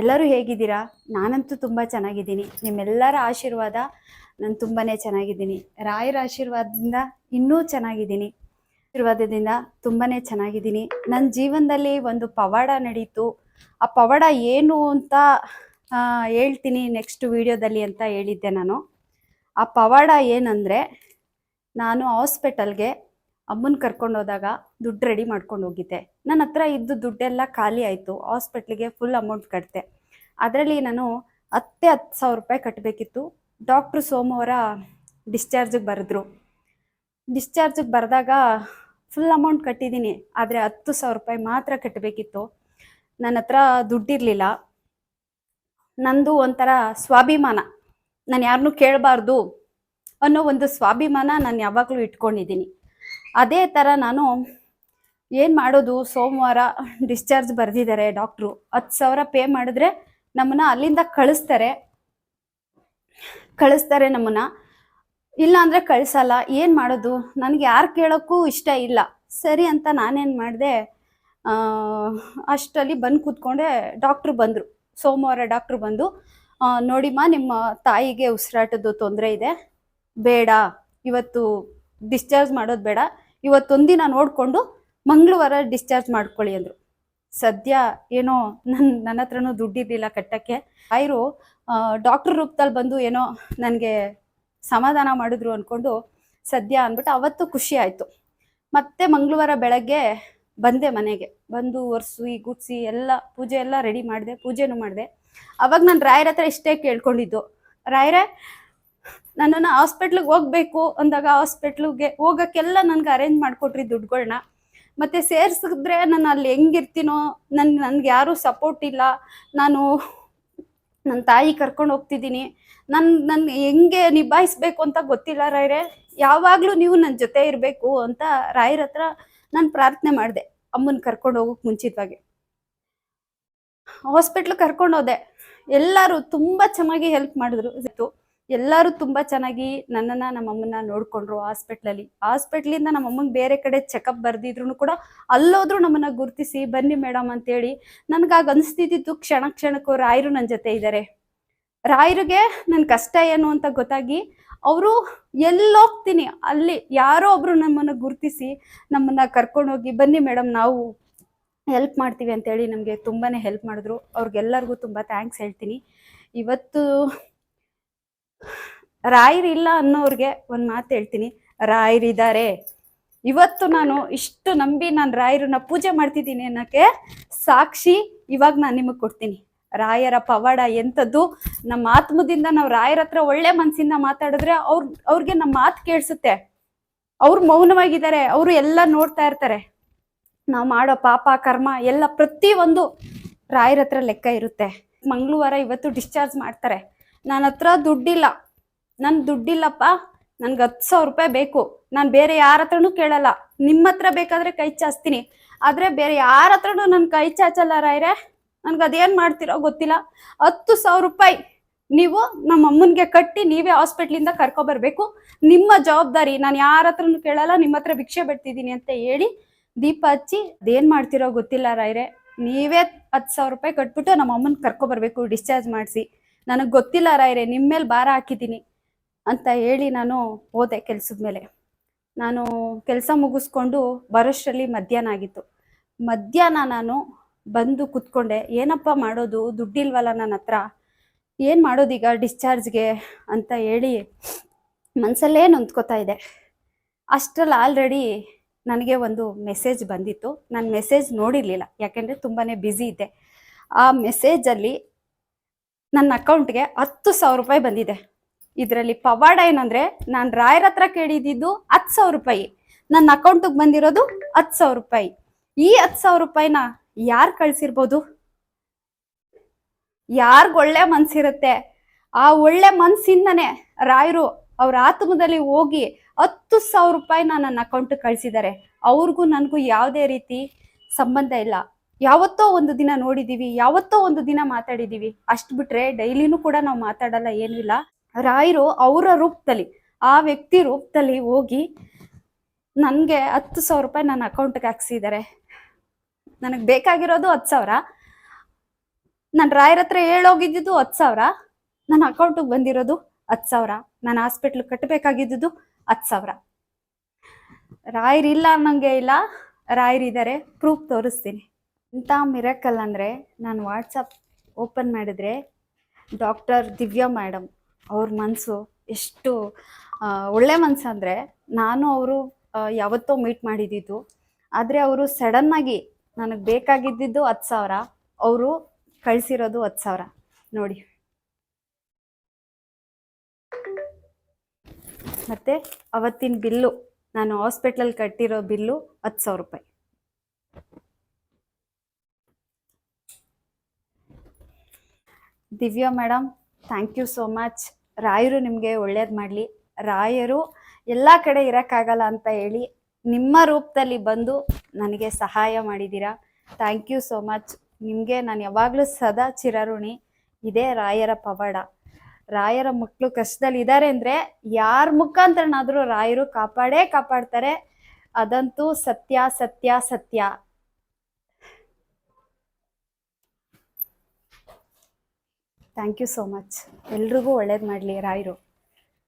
ಎಲ್ಲರೂ ಹೇಗಿದ್ದೀರಾ? ನಾನಂತೂ ತುಂಬ ಚೆನ್ನಾಗಿದ್ದೀನಿ. ನಿಮ್ಮೆಲ್ಲರ ಆಶೀರ್ವಾದ ನಾನು ತುಂಬಾ ಚೆನ್ನಾಗಿದ್ದೀನಿ. ರಾಯರ ಆಶೀರ್ವಾದದಿಂದ ಇನ್ನೂ ಚೆನ್ನಾಗಿದ್ದೀನಿ. ಆಶೀರ್ವಾದದಿಂದ ತುಂಬಾ ಚೆನ್ನಾಗಿದ್ದೀನಿ. ನನ್ನ ಜೀವನದಲ್ಲಿ ಒಂದು ಪವಾಡ ನಡೀತು. ಆ ಪವಾಡ ಏನು ಅಂತ ಹೇಳ್ತೀನಿ ನೆಕ್ಸ್ಟ್ ವಿಡಿಯೋದಲ್ಲಿ ಅಂತ ಹೇಳಿದ್ದೆ ನಾನು. ಆ ಪವಾಡ ಏನಂದರೆ, ನಾನು ಹಾಸ್ಪಿಟಲ್ಗೆ ಅಮ್ಮನ ಕರ್ಕೊಂಡು ಹೋದಾಗ ದುಡ್ಡು ರೆಡಿ ಮಾಡ್ಕೊಂಡು ಹೋಗಿದ್ದೆ. ನನ್ನ ಹತ್ರ ಇದ್ದು ದುಡ್ಡೆಲ್ಲ ಖಾಲಿ ಆಯಿತು, ಹಾಸ್ಪಿಟ್ಲಿಗೆ ಫುಲ್ ಅಮೌಂಟ್ ಕಟ್ಟಿದೆ ಅದರಲ್ಲಿ ನಾನು ಹತ್ತೇ ಹತ್ತು ಸಾವಿರ ರೂಪಾಯಿ ಕಟ್ಟಬೇಕಿತ್ತು ಡಾಕ್ಟ್ರು ಸೋಮವಾರ ಡಿಸ್ಚಾರ್ಜಿಗೆ ಬರೆದ್ರು. ಡಿಸ್ಚಾರ್ಜಿಗೆ ಬರೆದಾಗ ಫುಲ್ ಅಮೌಂಟ್ ಕಟ್ಟಿದ್ದೀನಿ, ಆದರೆ ಹತ್ತು ಸಾವಿರ ರೂಪಾಯಿ ಮಾತ್ರ ಕಟ್ಟಬೇಕಿತ್ತು ನನ್ನ ಹತ್ರ ದುಡ್ಡಿರಲಿಲ್ಲ ನಂದು ಒಂಥರ ಸ್ವಾಭಿಮಾನ. ನಾನು ಯಾರನ್ನೂ ಕೇಳಬಾರ್ದು ಅನ್ನೋ ಒಂದು ಸ್ವಾಭಿಮಾನ ನಾನು ಯಾವಾಗಲೂ ಇಟ್ಕೊಂಡಿದ್ದೀನಿ. ಅದೇ ಥರ ನಾನು ಏನು ಮಾಡೋದು? ಸೋಮವಾರ ಡಿಸ್ಚಾರ್ಜ್ ಬರೆದಿದ್ದಾರೆ ಡಾಕ್ಟ್ರು ಹತ್ತು ಸಾವಿರ ಪೇ ಮಾಡಿದ್ರೆ ನಮ್ಮನ್ನ ಅಲ್ಲಿಂದ ಕಳಿಸ್ತಾರೆ. ಕಳಿಸ್ತಾರೆ ನಮ್ಮನ್ನ. ಇಲ್ಲ ಅಂದರೆ ಕಳಿಸಲ್ಲ. ಏನು ಮಾಡೋದು? ನನಗೆ ಯಾರು ಕೇಳೋಕ್ಕೂ ಇಷ್ಟ ಇಲ್ಲ. ಸರಿ ಅಂತ ನಾನೇನು ಮಾಡಿದೆ ಅಷ್ಟರಲ್ಲಿ ಬಂದು ಕೂತ್ಕೊಂಡೆ ಡಾಕ್ಟ್ರು ಬಂದರು. ಸೋಮವಾರ ಡಾಕ್ಟ್ರು ಬಂದು ನೋಡಿಮ್ಮ ನಿಮ್ಮ ತಾಯಿಗೆ ಉಸಿರಾಟದ್ದು ತೊಂದರೆ ಇದೆ. ಬೇಡ. ಇವತ್ತು ಡಿಸ್ಚಾರ್ಜ್ ಮಾಡೋದು ಬೇಡ. ಇವತ್ತೊಂದಿನ ನೋಡಿಕೊಂಡು ಮಂಗಳವಾರ ಡಿಸ್ಚಾರ್ಜ್ ಮಾಡ್ಕೊಳ್ಳಿ ಅಂದರು. ಸದ್ಯ ಏನೋ ನನ್ನ ನನ್ನ ಹತ್ರನೂ ದುಡ್ಡಿರಲಿಲ್ಲ ಕಟ್ಟಕ್ಕೆ. ಆಯ್ರು ಡಾಕ್ಟರ್ ರೂಪದಲ್ಲಿ ಬಂದು ಏನೋ ನನಗೆ ಸಮಾಧಾನ ಮಾಡಿದ್ರು ಅಂದ್ಕೊಂಡು ಸದ್ಯ ಅಂದ್ಬಿಟ್ಟು ಅವತ್ತು ಖುಷಿ ಆಯಿತು. ಮತ್ತೆ ಮಂಗಳವಾರ ಬೆಳಗ್ಗೆ ಬಂದೆ ಮನೆಗೆ. ಬಂದು ಒರೆಸಿ, ಗುಡ್ಸಿ, ಎಲ್ಲ ಪೂಜೆ ಎಲ್ಲ ರೆಡಿ ಮಾಡಿದೆ, ಪೂಜೆನೂ ಮಾಡಿದೆ. ಅವಾಗ ನಾನು ರಾಯರ ಹತ್ರ ಇಷ್ಟೇ ಕೇಳ್ಕೊಂಡಿದ್ದು. ರಾಯರೇ ನನ್ನನ್ನು ಹಾಸ್ಪಿಟ್ಲಿಗೆ ಹೋಗ್ಬೇಕು ಅಂದಾಗ ಹಾಸ್ಪಿಟ್ಲಿಗೆ ಹೋಗೋಕ್ಕೆಲ್ಲ ನನಗೆ ಅರೇಂಜ್ ಮಾಡಿಕೊಟ್ರಿ ದುಡ್ಡುಗಳನ್ನ ಮತ್ತೆ ಸೇರಿಸಿದ್ರೆ ನಾನು ಅಲ್ಲಿ ಹೆಂಗಿರ್ತೀನೋ ನನ್ನ ನನಗೆ ಯಾರೂ ಸಪೋರ್ಟ್ ಇಲ್ಲ. ನಾನು ನನ್ನ ತಾಯಿ ಕರ್ಕೊಂಡು ಹೋಗ್ತಿದ್ದೀನಿ. ನನ್ನ ನನ್ನ ಹೆಂಗೆ ನಿಭಾಯಿಸ್ಬೇಕು ಅಂತ ಗೊತ್ತಿಲ್ಲ ರಾಯರೇ. ಯಾವಾಗಲೂ ನೀವು ನನ್ನ ಜೊತೆ ಇರಬೇಕು ಅಂತ ರಾಯರ ಹತ್ರ ನಾನು ಪ್ರಾರ್ಥನೆ ಮಾಡಿದೆ ಅಮ್ಮನ ಕರ್ಕೊಂಡು ಹೋಗೋಕೆ ಮುಂಚಿತವಾಗಿ. ಹಾಸ್ಪಿಟ್ಲ್ ಕರ್ಕೊಂಡು ಹೋದೆ. ಎಲ್ಲರೂ ತುಂಬ ಚೆನ್ನಾಗಿ ಹೆಲ್ಪ್ ಮಾಡಿದ್ರು. ಇತ್ತು ಎಲ್ಲರೂ ತುಂಬಾ ಚೆನ್ನಾಗಿ ನನ್ನನ್ನ ನಮ್ಮಅಮ್ಮನ್ನ ನೋಡ್ಕೊಂಡ್ರು ಹಾಸ್ಪಿಟ್ಲಲ್ಲಿ. ಹಾಸ್ಪಿಟ್ಲಿಂದ ನಮ್ಮಮ್ಮಂಗೆ ಬೇರೆ ಕಡೆ ಚೆಕಪ್ ಬರ್ದಿದ್ರು ಕೂಡ ಅಲ್ಲೋದ್ರೂ ನಮ್ಮನ್ನ ಗುರುತಿಸಿ, ಬನ್ನಿ ಮೇಡಮ್ ಅಂತೇಳಿ ನನಗಾಗ ಅನಿಸ್ತಿದ್ದಿತ್ತು ಕ್ಷಣ ಕ್ಷಣಕ್ಕೂ ರಾಯರು ನನ್ನ ಜೊತೆ ಇದ್ದಾರೆ ರಾಯರಿಗೆ ನನ್ನ ಕಷ್ಟ ಏನು ಅಂತ ಗೊತ್ತಾಗಿ ಅವರು ಎಲ್ಲೋಗ್ತೀನಿ. ಅಲ್ಲಿ ಯಾರೋ ಒಬ್ರು ನಮ್ಮನ್ನ ಗುರುತಿಸಿ ನಮ್ಮನ್ನ ಕರ್ಕೊಂಡೋಗಿ, ಬನ್ನಿ ಮೇಡಮ್ ನಾವು ಹೆಲ್ಪ್ ಮಾಡ್ತೀವಿ ಅಂತೇಳಿ ನಮಗೆ ತುಂಬಾ ಹೆಲ್ಪ್ ಮಾಡಿದ್ರು. ಅವ್ರಿಗೆಲ್ಲರಿಗೂ ತುಂಬ ಥ್ಯಾಂಕ್ಸ್ ಹೇಳ್ತೀನಿ. ಇವತ್ತು ರಾಯರಿಲ್ಲ ಅನ್ನೋರ್ಗೆ ಒಂದು ಮಾತು ಹೇಳ್ತೀನಿ. ರಾಯರಿದ್ದಾರೆ ಇವತ್ತು ನಾನು ಇಷ್ಟು ನಂಬಿ ನಾನು ರಾಯರನ್ನ ಪೂಜೆ ಮಾಡ್ತಿದ್ದೀನಿ ಅನ್ನೋಕ್ಕೆ ಸಾಕ್ಷಿ ಇವಾಗ ನಾನು ನಿಮಗೆ ಕೊಡ್ತೀನಿ. ರಾಯರ ಪವಾಡ ಎಂಥದ್ದು ನಮ್ಮ ಆತ್ಮದಿಂದ ನಾವು ರಾಯರ ಹತ್ರ ಒಳ್ಳೆ ಮನಸ್ಸಿಂದ ಮಾತಾಡಿದ್ರೆ ಅವ್ರ, ಅವ್ರಿಗೆ ನಮ್ಮ ಮಾತು ಕೇಳಿಸುತ್ತೆ. ಅವ್ರು ಮೌನವಾಗಿದ್ದಾರೆ. ಅವರು ಎಲ್ಲ ನೋಡ್ತಾ ಇರ್ತಾರೆ. ನಾವು ಮಾಡೋ ಪಾಪ, ಕರ್ಮ ಎಲ್ಲ ಪ್ರತಿಯೊಂದು ರಾಯರ ಹತ್ರ ಲೆಕ್ಕ ಇರುತ್ತೆ. ಮಂಗಳವಾರ ಇವತ್ತು ಡಿಸ್ಚಾರ್ಜ್ ಮಾಡ್ತಾರೆ. ನನ್ನ ಹತ್ರ ದುಡ್ಡಿಲ್ಲ. ನನ್ ದುಡ್ಡಿಲ್ಲಪ್ಪ, ನನ್ಗೆ ಹತ್ತು ಸಾವಿರ ರೂಪಾಯಿ ಬೇಕು. ನಾನು ಬೇರೆ ಯಾರ ಹತ್ರನು ಕೇಳಲ್ಲ. ನಿಮ್ಮ ಹತ್ರ ಬೇಕಾದ್ರೆ ಕೈ ಚಾಚ್ತೀನಿ. ಆದ್ರೆ ಬೇರೆ ಯಾರ ಹತ್ರನು ನನ್ನ ಕೈ ಚಾಚಲ್ಲ ರಾಯ್ರೆ. ನನ್ಗೆ ಅದೇನ್ ಮಾಡ್ತಿರೋ ಗೊತ್ತಿಲ್ಲ. ಹತ್ತು ಸಾವಿರ ರೂಪಾಯಿ ನೀವು ನಮ್ಮ ಅಮ್ಮನಿಗೆ ಕಟ್ಟಿ ನೀವೇ ಹಾಸ್ಪಿಟ್ಲಿಂದ ಕರ್ಕೊಬರ್ಬೇಕು ನಿಮ್ಮ ಜವಾಬ್ದಾರಿ, ನಾನು ಯಾರ ಹತ್ರನು ಕೇಳಲ್ಲ, ನಿಮ್ಮ ಹತ್ರ ಭಿಕ್ಷೆ ಬಿಡ್ತಿದ್ದೀನಿ ಅಂತ ಹೇಳಿ ದೀಪ ಹಚ್ಚಿ ಅದೇನ್ ಮಾಡ್ತಿರೋ ಗೊತ್ತಿಲ್ಲ ರಾಯ್ರೆ. ನೀವೇ ಹತ್ತು ಸಾವಿರ ರೂಪಾಯಿ ಕಟ್ಬಿಟ್ಟು ನಮ್ಮ ಅಮ್ಮನ ಕರ್ಕೊಬರ್ಬೇಕು ಡಿಸ್ಚಾರ್ಜ್ ಮಾಡಿಸಿ. ನನಗೆ ಗೊತ್ತಿಲ್ಲ ರಾಯ್ರೆ ನಿಮ್ಮ ಮೇಲೆ ಭಾರ ಹಾಕಿದ್ದೀನಿ. ಅಂತ ಹೇಳಿ ನಾನು ಹೋದೆ ಕೆಲ್ಸದ ಮೇಲೆ. ನಾನು ಕೆಲಸ ಮುಗಿಸ್ಕೊಂಡು ಬರೋಷ್ಟರಲ್ಲಿ ಮಧ್ಯಾಹ್ನ ಆಗಿತ್ತು. ಮಧ್ಯಾಹ್ನ ನಾನು ಬಂದು ಕುತ್ಕೊಂಡೆ, ಏನಪ್ಪ ಮಾಡೋದು, ದುಡ್ಡಿಲ್ವಲ್ಲ ನನ್ನ ಹತ್ರ, ಏನು ಮಾಡೋದೀಗ ಡಿಸ್ಚಾರ್ಜ್ಗೆ ಅಂತ ಹೇಳಿ ಮನಸ್ಸಲ್ಲೇ ನೊಂದ್ಕೋತಾ ಇದೆ ಅಷ್ಟರಲ್ಲಿ ಆಲ್ರೆಡಿ ನನಗೆ ಒಂದು ಮೆಸೇಜ್ ಬಂದಿತ್ತು. ನಾನು ಮೆಸೇಜ್ ನೋಡಿರಲಿಲ್ಲ, ಯಾಕೆಂದರೆ ತುಂಬಾ ಬ್ಯುಸಿ ಇದ್ದೆ. ಆ ಮೆಸೇಜಲ್ಲಿ ನನ್ನ ಅಕೌಂಟ್ಗೆ ಹತ್ತು ಸಾವಿರ ರೂಪಾಯಿ ಬಂದಿದೆ. ಇದರಲ್ಲಿ ಪವಾಡ ಏನಂದ್ರೆ, ನಾನು ರಾಯರ ಹತ್ರ ಕೇಳಿದ್ದು ಹತ್ತು ಸಾವಿರ ರೂಪಾಯಿ. ನನ್ನ ಅಕೌಂಟಿಗೆ ಬಂದಿರೋದು ಹತ್ತು ಸಾವಿರ ರೂಪಾಯಿ. ಈ ಹತ್ತು ಸಾವಿರ ರೂಪಾಯಿನ ಯಾರು ಕಳ್ಸಿರ್ಬೋದು? ಯಾರ್ಗ್ ಒಳ್ಳೆ ಮನ್ಸಿರುತ್ತೆ? ಆ ಒಳ್ಳೆ ಮನ್ಸಿಂದನೇ ರಾಯರು ಅವ್ರ ಆತ್ಮದಲ್ಲಿ ಹೋಗಿ ಹತ್ತು ಸಾವಿರ ರೂಪಾಯಿನ ನನ್ನ ಅಕೌಂಟ್ಗೆ ಕಳಿಸಿದ್ದಾರೆ. ಅವ್ರಿಗೂ ನನಗೂ ಯಾವುದೇ ರೀತಿ ಸಂಬಂಧ ಇಲ್ಲ. ಯಾವತ್ತೋ ಒಂದು ದಿನ ನೋಡಿದೀವಿ, ಯಾವತ್ತೋ ಒಂದು ದಿನ ಮಾತಾಡಿದೀವಿ. ಅಷ್ಟು ಬಿಟ್ರೆ ಡೈಲಿನೂ ಕೂಡ ನಾವು ಮಾತಾಡಲ್ಲ ಏನೂ ಇಲ್ಲ ರಾಯರು ಅವರ ರೂಪದಲ್ಲಿ, ಆ ವ್ಯಕ್ತಿ ರೂಪದಲ್ಲಿ ಹೋಗಿ ನನಗೆ ಹತ್ತು ಸಾವಿರ ರೂಪಾಯಿ ನನ್ನ ಅಕೌಂಟ್ಗೆ ಹಾಕ್ಸಿದ್ದಾರೆ. ನನಗೆ ಬೇಕಾಗಿರೋದು ಹತ್ತು ಸಾವಿರ. ನಾನು ರಾಯರ ಹತ್ರ ಹೇಳೋಗಿದ್ದು ಹತ್ತು ಸಾವಿರ. ನನ್ನ ಅಕೌಂಟಿಗೆ ಬಂದಿರೋದು ಹತ್ತು ಸಾವಿರ. ನಾನು ಹಾಸ್ಪಿಟ್ಲ್ ಕಟ್ಟಬೇಕಾಗಿದ್ದು ಹತ್ತು ಸಾವಿರ. ರಾಯರಿಲ್ಲ ಅನ್ನಂಗೆ ಇಲ್ಲ. ರಾಯರಿದ್ದಾರೆ ಪ್ರೂಫ್ ತೋರಿಸ್ತೀನಿ. ಇಂಥ ಮಿರಕಲ್ ಅಂದರೆ ನಾನು ವಾಟ್ಸಪ್ ಓಪನ್ ಮಾಡಿದ್ರೆ ಡಾಕ್ಟರ್ ದಿವ್ಯಾ ಮೇಡಮ್ ಅವ್ರ ಮನಸ್ಸು ಎಷ್ಟು ಒಳ್ಳೆ ಮನಸ್ಸು ಅಂದರೆ ನಾನು ಅವರು ಯಾವತ್ತೋ ಮೀಟ್ ಮಾಡಿದ್ದಿದ್ದು ಆದರೆ ಅವರು ಸಡನ್ನಾಗಿ ನನಗೆ ಬೇಕಾಗಿದ್ದಿದ್ದು ಹತ್ತು ಸಾವಿರ, ಅವರು ಕಳಿಸಿರೋದು ಹತ್ತು ಸಾವಿರ. ನೋಡಿ. ಮತ್ತೆ ಅವತ್ತಿನ ಬಿಲ್ಲು, ನಾನು ಹಾಸ್ಪಿಟ್ಲಲ್ಲಿ ಕಟ್ಟಿರೋ ಬಿಲ್ಲು ಹತ್ತು ಸಾವಿರ ರೂಪಾಯಿ. Divya madam thank you so much ರಾಯರು ನಿಮಗೆ ಒಳ್ಳೇದು ಮಾಡಲಿ. ರಾಯರು ಎಲ್ಲ ಕಡೆ ಇರೋಕ್ಕಾಗಲ್ಲ ಅಂತ ಹೇಳಿ ನಿಮ್ಮ ರೂಪದಲ್ಲಿ ಬಂದು ನನಗೆ ಸಹಾಯ ಮಾಡಿದ್ದೀರಾ ಥ್ಯಾಂಕ್ ಯು ಸೋ ಮಚ್ ನಿಮಗೆ ನಾನು ಯಾವಾಗಲೂ ಸದಾ ಚಿರಋಣಿ. ಇದೇ ರಾಯರ ಪವಾಡ. ರಾಯರ ಮಕ್ಕಳು ಕಷ್ಟದಲ್ಲಿ ಇದ್ದಾರೆ ಅಂದರೆ ಯಾರ ಮುಖಾಂತರನಾದರೂ ರಾಯರು ಕಾಪಾಡೇ ಕಾಪಾಡ್ತಾರೆ. ಅದಂತೂ ಸತ್ಯ ಸತ್ಯ ಸತ್ಯ. ಥ್ಯಾಂಕ್ ಯು ಸೋ ಮಚ್ ಎಲ್ರಿಗೂ ಒಳ್ಳೇದು ಮಾಡಲಿ ರಾಯರು.